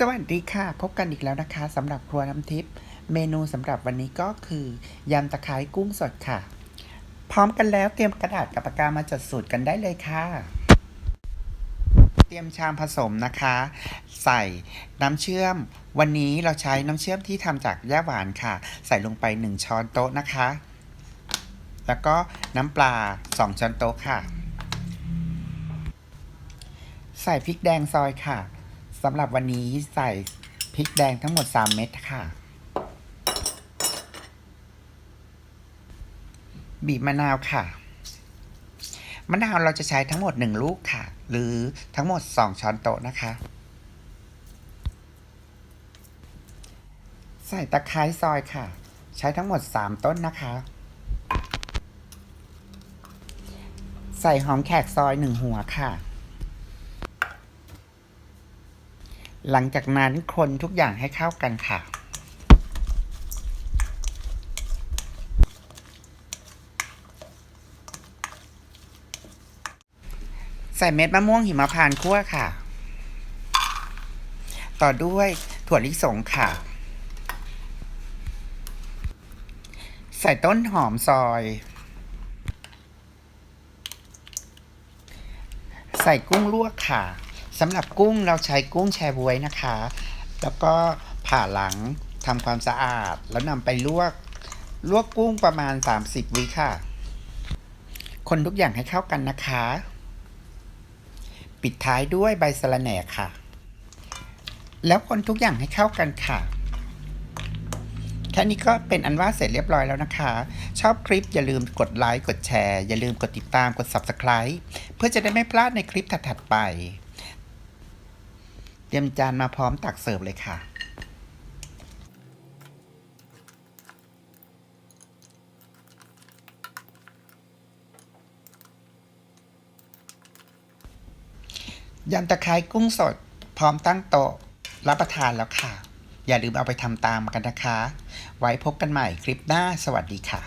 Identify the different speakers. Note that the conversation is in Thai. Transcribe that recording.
Speaker 1: สวัสดีค่ะ พบกันอีกแล้วนะคะสำหรับครัวน้ำทิพย์เมนูสำหรับวันนี้ก็คือยำตะไคร้กุ้งสดค่ะ พร้อมกันแล้วเตรียมกระดาษกับปากกามาจดสูตรกันได้เลยค่ะ เตรียมชามผสมนะคะ ใส่น้ำเชื่อม วันนี้เราใช้น้ำเชื่อมที่ทำจากย่าหวานค่ะ ใส่ลงไป 1 ช้อนโต๊ะนะคะ แล้วก็น้ำปลา 2 ช้อนโต๊ะค่ะ ใส่พริกแดงซอยค่ะ สำหรับวันนี้ใส่พริกแดงทั้งหมด 3 เม็ดค่ะ บีบมะนาวค่ะ มะนาวเราจะใช้ทั้งหมด 1 ลูกค่ะ หรือทั้งหมด 2 ช้อนโต๊ะนะคะ ใส่ตะไคร้ซอยค่ะ ใช้ทั้งหมด 3 ต้นนะคะ ใส่หอมแขกซอย 1 หัวค่ะ หลังจากนั้นคนทุกอย่างให้เข้ากันค่ะ ใส่เม็ดมะม่วงหิมพานต์คั่วค่ะ ต่อด้วยถั่วลิสงค่ะ ใส่ต้นหอมซอย ใส่กุ้งลวกค่ะ สำหรับกุ้งเราใช้กุ้งแชบวยนะคะ แล้วก็ผ่าหลังทำความสะอาด แล้วนำไปลวก ลวกกุ้งประมาณ 30 วิค่ะ คนทุกอย่างให้เข้ากันนะคะ ปิดท้ายด้วยใบสะระแหน่ค่ะ แล้วคนทุกอย่างให้เข้ากันค่ะแค่นี้ก็เป็นอันว่าเสร็จเรียบร้อยแล้วนะคะ ชอบคลิปอย่าลืมกดไลค์กดแชร์ อย่าลืมกดติดตามกด Subscribe เพื่อจะได้ไม่พลาดในคลิปถัดๆไป เตรียมจานมาพร้อมตักเสิร์ฟเลยค่ะยำตะไคร้กุ้งสด พร้อมตั้งโต๊ะ รับประทานแล้วค่ะ อย่าลืมเอาไปทำตามกันนะคะ ไว้พบกันใหม่คลิปหน้า สวัสดีค่ะ